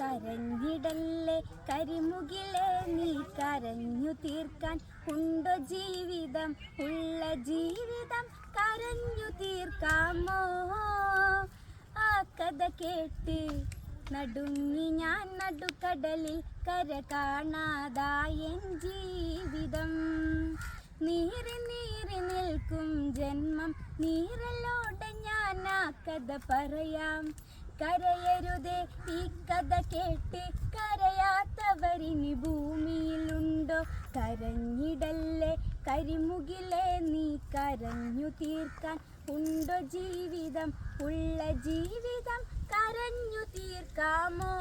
കരഞ്ഞിടല്ലേ കരിമുകിലെ നീ കരഞ്ഞു തീർക്കാൻ ഉണ്ടോ ജീവിതം? ഉള്ള ജീവിതം കരഞ്ഞു തീർക്കാമോ? ആ കഥ കേട്ട് നടുങ്ങി ഞാൻ നടുക്കടലിൽ കര കാണാതായ ജീവിതം. നീറി നീറി നിൽക്കും ജന്മം നീറലോടെ ഞാൻ ആ കഥ പറയാം. കരയരുതേ ഈ കഥ കേട്ട് കരയാത്തവരിനി ഭൂമിയിലുണ്ടോ? കരഞ്ഞിടല്ലേ കരിമുകിലെ നീ കരഞ്ഞു തീർക്കാൻ ഉണ്ടോ ജീവിതം? ഉള്ള ജീവിതം കരഞ്ഞു തീർക്കാമോ?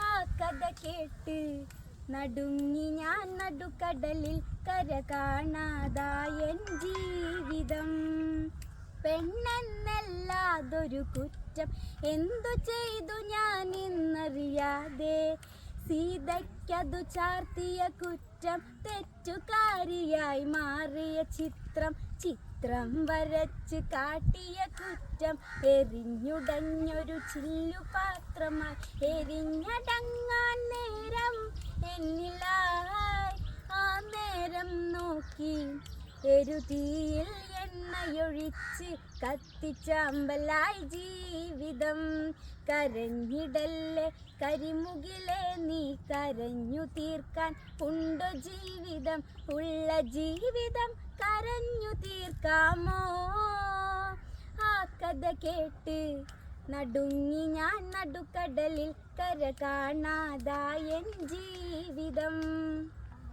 ആ കഥ കേട്ട് നടുങ്ങി ഞാൻ നടുക്കടലിൽ കര കാണാതായൻ ജീവിതം. പെണ്ണെന്നല്ലാതൊരു കുറ്റം? എന്തു ചെയ്തു ഞാൻ ഇന്നറിയാതെ? സീതയ്ക്കതു ചാർത്തിയ കുറ്റം തെറ്റുകാരിയായി മാറിയ ചിത്രം ചിത്രം വരച്ച് കാട്ടിയ കുറ്റം. എരിഞ്ഞുടഞ്ഞൊരു ചില്ലുപാത്രമായി എരിഞ്ഞടങ്ങാൻ നേരം എന്നിലായി എരുതിയിൽ എണ്ണയൊഴിച്ച് കത്തിച്ചാമ്പലായി ജീവിതം. കരഞ്ഞിടല്ലേ കരിമുകിലെ നീ കരഞ്ഞു തീർക്കാൻ ഉണ്ടോ ജീവിതം? ഉള്ള ജീവിതം കരഞ്ഞു തീർക്കാമോ? ആ കഥ കേട്ട് നടുങ്ങി ഞാൻ നടുക്കടലിൽ കര കാണാതായൻ ജീവിതം.